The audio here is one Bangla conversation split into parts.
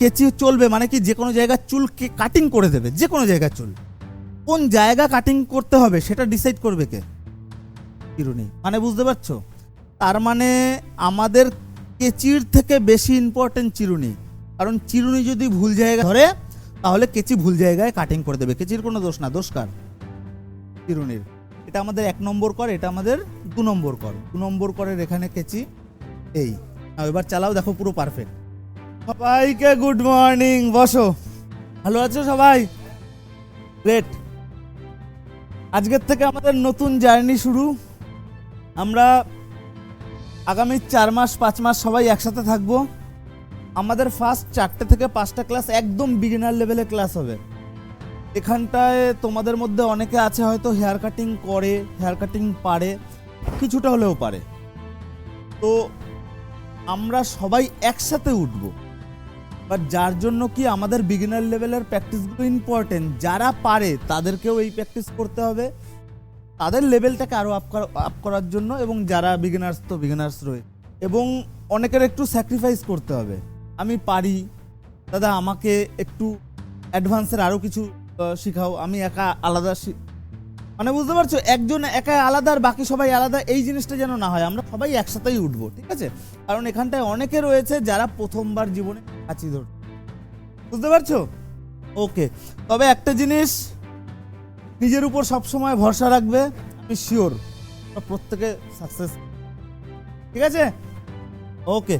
কেচি চলবে মানে কি? যে কোনো জায়গায় চুল কাটিং করে দেবে, যে কোনো জায়গায় চুল। কোন জায়গা কাটিং করতে হবে সেটা ডিসাইড করবে কে? কিরুনি মানে বুঝতে পারছ? তার মানে আমাদের কেচির থেকে বেশি ইম্পর্টেন্ট চিরুনি। কারণ চিরুনি যদি ভুল জায়গা ধরে, তাহলে কেচি ভুল জায়গায় কাটিং করে দেবে। কেচির কোনো দোষ না, দোষ কার? চিরুনির। এটা আমাদের এক নম্বর কর, এটা আমাদের দু নম্বর কর। দু নম্বর করের এখানে কেচি, এই। এবার চালাও, দেখো পুরো পারফেক্ট সবাইকে গুড মর্নিং, বসো। ভালো আছো সবাই? গ্রেট আজকের থেকে আমাদের নতুন জার্নি শুরু। আমরা আগামী চার মাস, পাঁচ মাস সবাই একসাথে থাকব। আমাদের ফার্স্ট চারটে থেকে পাঁচটা ক্লাস একদম বিগিনার লেভেলে ক্লাস হবে। এখানটায় তোমাদের মধ্যে অনেকে আছে হয়তো হেয়ার কাটিং করে হেয়ার কাটিং পারে, কিছুটা হলেও পারে। তো আমরা সবাই একসাথে উঠবো। বাট যার জন্য কি আমাদের বিগিনার লেভেলের প্র্যাকটিসগুলো ইম্পর্টেন্ট যারা পারে, তাদেরকেও এই প্র্যাকটিস করতে হবে। তাদের লেভেলটাকে আরও আপ আপ করার জন্য এবং যারা বিগিনার্স তো বিগিনার্স রয়ে, এবং অনেকের একটু স্যাক্রিফাইস করতে হবে। আমি পারি। দাদা, আমাকে একটু অ্যাডভান্সের আরও কিছু শেখাও। আমি একা আলাদা মানে বুঝতে পারছ? একজন একা আলাদা আর বাকি সবাই আলাদা, এই জিনিসটা যেন না হয়। আমরা সবাই একসাথেই উঠবো, ঠিক আছে? কারণ এখানটায় অনেকে রয়েছে যারা প্রথমবার জীবনে কাছি ধর। বুঝতে পারছ? ওকে তবে একটা জিনিস নিজের উপর সবসময় ভরসা রাখবে, আমি শিওর প্রত্যেকে সাকসেস ঠিক আছে? ওকে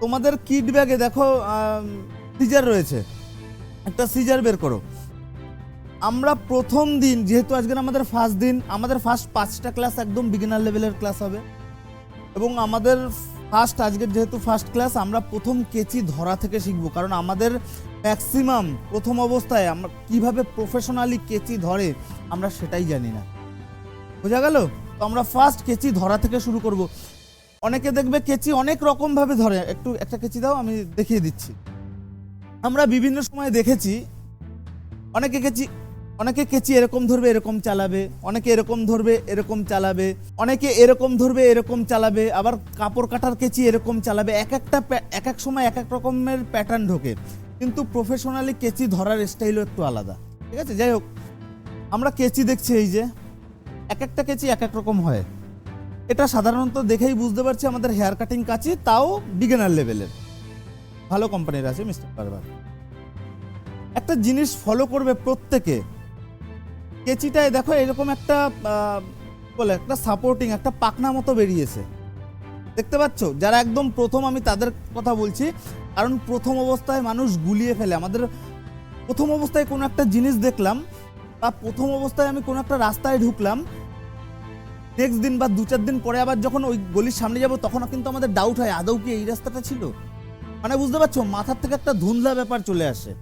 তোমাদের কিট ব্যাগে দেখো সিজার রয়েছে। একটা সিজার বের করো। আমরা প্রথম দিন, যেহেতু আজকের আমাদের ফার্স্ট দিন, আমাদের ফার্স্ট পাঁচটা ক্লাস একদম বিগিনার লেভেলের ক্লাস হবে। এবং আমাদের ফার্স্ট আজকের যেহেতু ফার্স্ট ক্লাস আমরা প্রথম কেচি ধরা থেকে শিখব। কারণ আমাদের ম্যাক্সিমাম প্রথম অবস্থায় আমরা কীভাবে প্রফেশনালি কেচি ধরে, আমরা সেটাই জানি না। বোঝা গেল? তো আমরা ফার্স্ট কেচি ধরা থেকে শুরু করব। অনেকে দেখবে কেচি অনেক রকম ভাবে ধরে। একটু, একটা কেচি দাও, আমি দেখিয়ে দিচ্ছি। আমরা বিভিন্ন সময় দেখেছি, অনেকে কেচি অনেকে কেচি এরকম ধরবে, এরকম চালাবে। অনেকে এরকম ধরবে, এরকম চালাবে। অনেকে এরকম ধরবে, এরকম চালাবে। আবার কাপড় কাটার কেচি এরকম চালাবে। এক একটা এক এক সময় এক এক রকমের প্যাটার্ন ঢোকে। কিন্তু প্রফেশনালি কেচি ধরার স্টাইলও একটু আলাদা। ঠিক আছে? যাই হোক, আমরা কেচি দেখছি এই যে। এক একটা কেচি এক এক রকম হয়। এটা সাধারণত দেখেই বুঝতে পারছি আমাদের হেয়ার কাটিং কাচি তাও বিগিনার লেভেলের ভালো কোম্পানির আছে মিস্টার পারবার একটা জিনিস ফলো করবে প্রত্যেকে। কেচিটায় দেখো এরকম একটা বলে একটা সাপোর্টিং একটা পাকনা মতো বেরিয়েছে। দেখতে পাচ্ছ? যারা একদম প্রথম, আমি তাদের কথা বলছি, কারণ প্রথম অবস্থায় মানুষ গুলিয়ে ফেলে। আমাদের প্রথম অবস্থায় কোনো একটা জিনিস দেখলাম, বা প্রথম অবস্থায় আমি কোনো একটা রাস্তায় ঢুকলাম নেক্সট দিন বা দু চার দিন পরে আবার যখন ওই গলির সামনে যাব তখন কিন্তু আমাদের ডাউট হয়, আদৌ কি এই রাস্তাটা ছিল? মানে বুঝতে পারছ? মাথার থেকে একটা ধুন্দলা ব্যাপার চলে আসে।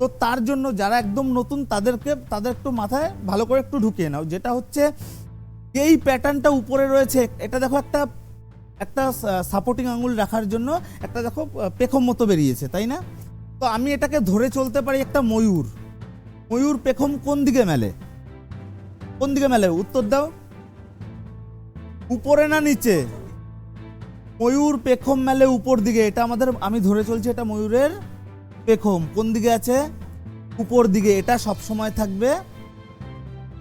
তো তার জন্য যারা একদম নতুন তাদেরকে, তাদের একটু মাথায় ভালো করে একটু ঢুকিয়ে নাও। যেটা হচ্ছে, এই প্যাটার্নটা উপরে রয়েছে, এটা দেখো একটা একটা সাপোর্টিং আঙুল রাখার জন্য একটা দেখো পেখম মতো বেরিয়েছে, তাই না? তো আমি এটাকে ধরে চলতে পারি একটা ময়ূর। ময়ূর পেখম কোন দিকে মেলে? কোন দিকে মেলে? উত্তর দাও। উপরে না নিচে? ময়ূর পেখম মেলে উপর দিকে। এটা আমাদের, আমি ধরে চলছি এটা ময়ূরের পেখম, কোন দিকে আছে? উপর দিকে, এটা সব সময় থাকবে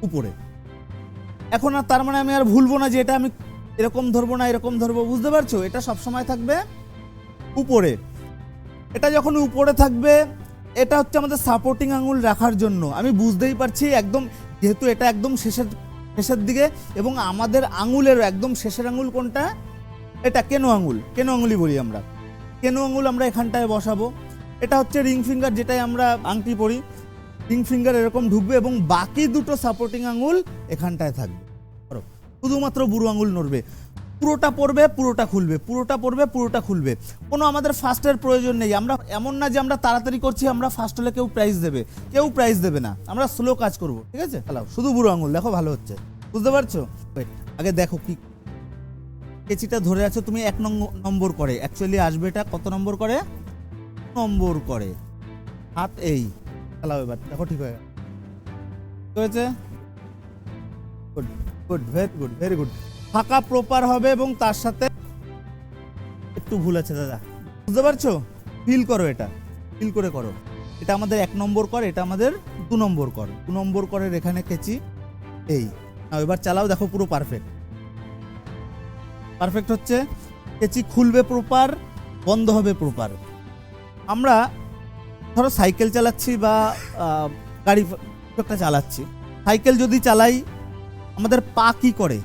উপরে। এখন আর তার মানে আমি আর ভুলবো না যে এটা আমি এরকম ধরবো না, এরকম ধরবো, বুঝতে পারছ? এটা সব সময় থাকবে উপরে। এটা যখন উপরে থাকবে, এটা হচ্ছে আমাদের সাপোর্টিং আঙুল রাখার জন্য। আমি বুঝতেই পারছি, একদম যেহেতু এটা একদম শেষের শেষের দিকে, এবং আমাদের আঙুলেরও একদম শেষের আঙুল কোনটা? এটা কেনো আঙুল কেনো আঙুলই বলি আমরা? কেনো আঙুল আমরা এখানটায় বসাবো? এটা হচ্ছে রিং ফিঙ্গার যেটাই আমরা আংটি পরি। রিং ফিঙ্গার এরকম ঢুকবে এবং বাকি দুটো সাপোর্টিং আঙুল এখানটায় থাকবে। শুধুমাত্র বুড়ো আঙুল নড়বে। পুরোটা পড়বে, পুরোটা খুলবে, পুরোটা পড়বে, পুরোটা খুলবে। কোনো আমাদের ফার্স্টের প্রয়োজন নেই। আমরা এমন না যে আমরা তাড়াতাড়ি করছি, আমরা ফার্স্ট হলে কেউ প্রাইজ দেবে। কেউ প্রাইজ দেবে না। আমরা স্লো কাজ করব, ঠিক আছে? চালাও শুধু বুড়ো আঙুল, দেখো ভালো হচ্ছে। বুঝতে পারছ? আগে দেখো কি কেচিটা ধরে আছো, তুমি এক নম্বর করে। অ্যাকচুয়ালি আসবে এটা কত নম্বর করে? নম্বর করে। হাত এই। চালাও এবার, দেখো ঠিক হয়ে। হয়েছে? Good good very good very good ফাঁকা প্রপার হবে এবং তার সাথে একটু ভুল আছে দাদা। বুঝতে পারছ? ফিল করো এটা। ফিল করে করো। এটা আমাদের এক নম্বর কর, এটা আমাদের দু নম্বর কর। দু নম্বর করের এখানে কেচি এই। এবার চালাও, দেখো পুরো পারফেক্ট পারফেক্ট হচ্ছে, কেচি খুলবে প্রপার বন্ধ হবে প্রপার আমরা ধরো সাইকেল চালাচ্ছি বা গাড়ি একটা চালাচ্ছি। সাইকেল যদি চালাই, আমাদের পা কি করে?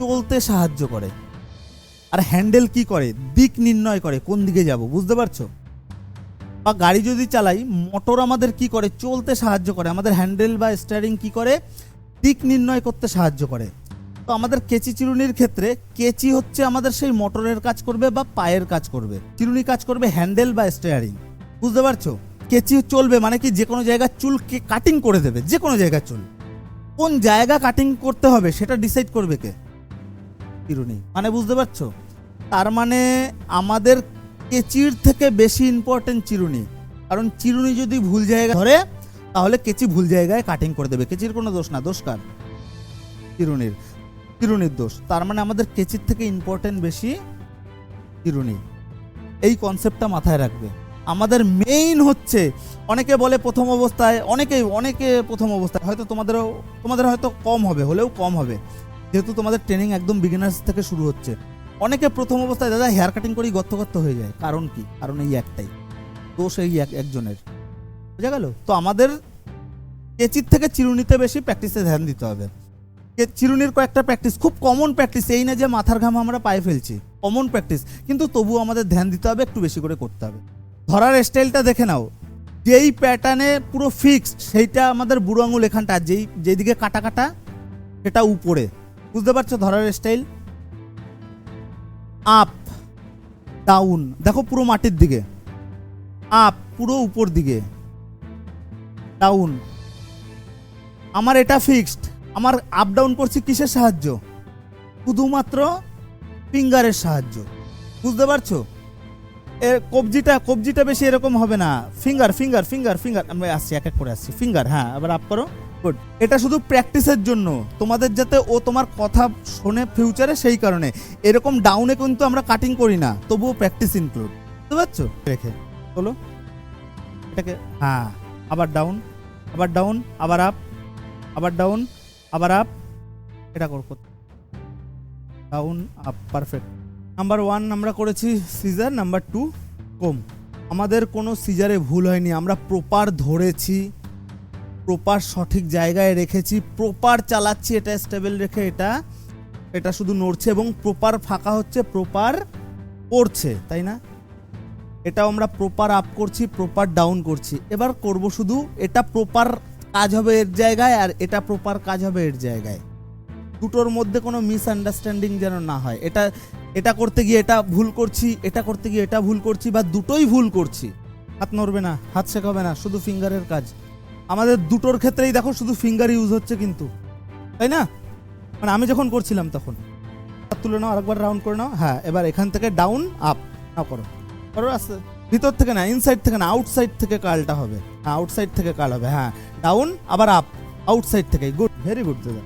চলতে সাহায্য করে। আর হ্যান্ডেল কি করে? দিক নির্ণয় করে, কোন দিকে যাব, বুঝতে পারছ? বা গাড়ি যদি চালাই, মোটর আমাদের কি করে? চলতে সাহায্য করে। আমাদের হ্যান্ডেল বা স্টিয়ারিং কি করে? দিক নির্ণয় করতে সাহায্য করে। তো আমাদের কেচি চিরুনির ক্ষেত্রে কেচি হচ্ছে আমাদের সেই মোটরের কাজ করবে বা পায়ের কাজ করবে। চিরুনি কাজ করবে হ্যান্ডেল বা স্টিয়ারিং। বুঝতে পারছ? কেচি চলবে মানে কি যে কোনো জায়গার চুল কাটিং করে দেবে যে কোনো জায়গার চুল। কোন জায়গা কাটিং করতে হবে সেটা ডিসাইড করবে কে? চিরুনি। মানে বুঝতে পারছ? তার মানে আমাদের কেচির থেকে বেশি ইম্পর্টেন্ট চিরুনি। কারণ চিরুনি যদি ভুল জায়গা ধরে, তাহলে কেচি ভুল জায়গায় কাটিং করে দেবে। কেচির কোনো দোষ না, দোষ কার? চিরুনির। চিরুনির দোষ। তার মানে আমাদের কেচির থেকে ইম্পর্টেন্ট বেশি চিরুনি এই কনসেপ্টটা মাথায় রাখবে। আমাদের মেইন হচ্ছে, অনেকে বলে প্রথম অবস্থায়, অনেকেই, অনেকে প্রথম অবস্থায়। হয়তো তোমাদেরও, তোমাদের হয়তো কম হবে, হলেও কম হবে। যেহেতু তোমাদের ট্রেনিং একদম বিগিনার্স থেকে শুরু হচ্ছে। অনেকে প্রথম অবস্থায়, দাদা হেয়ার কাটিং করেই গত্ত গত্ত হয়ে যায়। কারণ কি? কারণ এই একটাই। দোষ এই এক, একজনের। বোঝা গেল? তো আমাদের কেচির থেকে চিরুনিতে বেশি প্র্যাকটিসে ধ্যান দিতে হবে। কে- চিরুনির কয়েকটা প্র্যাকটিস খুব কমন প্র্যাকটিস এই না যে মাথার ঘাম আমরা পায়ে ফেলছি। কমন প্র্যাকটিস কিন্তু তবুও আমাদের ধ্যান দিতে হবে, একটু বেশি করে করতে হবে। ধরার স্টাইলটা দেখে নাও। যেই প্যাটার্নে পুরো ফিক্সড সেইটা আমাদের বুড়ো আঙুল এখানটা, যেই, যেদিকে কাটা কাটা, সেটা উপরে। বুঝতে পারছ ধরার স্টাইল আপ ডাউন দেখো পুরো মাটির দিকে। আপ পুরো উপর দিকে। ডাউন আমার এটা ফিক্সড আমার আপ ডাউন করছি কিসের সাহায্য? শুধুমাত্র ফিঙ্গারের সাহায্য। বুঝতে পারছ? এ কবজিটা কবজিটা বেশি এরকম হবে না। ফিঙ্গার ফিঙ্গার ফিঙ্গার ফিঙ্গার আমি আসছি, এক এক করে আসছি। ফিঙ্গার হ্যাঁ আবার আপ করো। গুড এটা শুধু প্র্যাকটিসের জন্য। তোমাদের যাতে ও তোমার কথা শোনে ফিউচারে সেই কারণে। এরকম ডাউনে কিন্তু আমরা কাটিং করি না। তবুও প্র্যাকটিস ইনক্লুড বুঝতে পারছ? রেখে বলো এটাকে হ্যাঁ আবার ডাউন আবার ডাউন আবার আপ আবার ডাউন আবার আপ এটা করব। Down up perfect number one আমরা করেছি সিজার নাম্বার টু কম আমাদের কোনো সিজারে ভুল হয়নি, আমরা প্রপার ধরেছি প্রপার সঠিক জায়গায় রেখেছি প্রপার চালাচ্ছি, এটা স্টেবল রেখে এটা এটা শুধু নড়ছে এবং প্রপার ফাঁকা হচ্ছে প্রপার পড়ছে তাই না? এটাও আমরা প্রপার আপ করছি প্রপার ডাউন করছি। এবার করব শুধু এটা প্রপার কাজ হবে এর জায়গায় আর এটা প্রপার কাজ হবে এর জায়গায়। দুটোর মধ্যে কোনো মিসআন্ডারস্ট্যান্ডিং যেন না হয়। এটা এটা করতে গিয়ে এটা ভুল করছি, এটা করতে গিয়ে এটা ভুল করছি বা দুটোই ভুল করছি, হাত নড়বে না, হাত শেখাবে না, শুধু ফিঙ্গারের কাজ। আমাদের দুটোর ক্ষেত্রেই দেখো শুধু ফিঙ্গার ইউজ হচ্ছে কিন্তু। তাই না? মানে আমি যখন করছিলাম তখন। হাত তুলে নাও, আরেকবার রাউন্ড করে নাও। হ্যাঁ এবার এখান থেকে ডাউন আপ না করো। করো ভিতর থেকে না ইনসাইড থেকে না আউটসাইড থেকে কালটা হবে। হ্যাঁ আউটসাইড থেকে কাল হবে হ্যাঁ। ডাউন আবার আপ আউটসাইড থেকে গুড ভেরি গুড দাদা।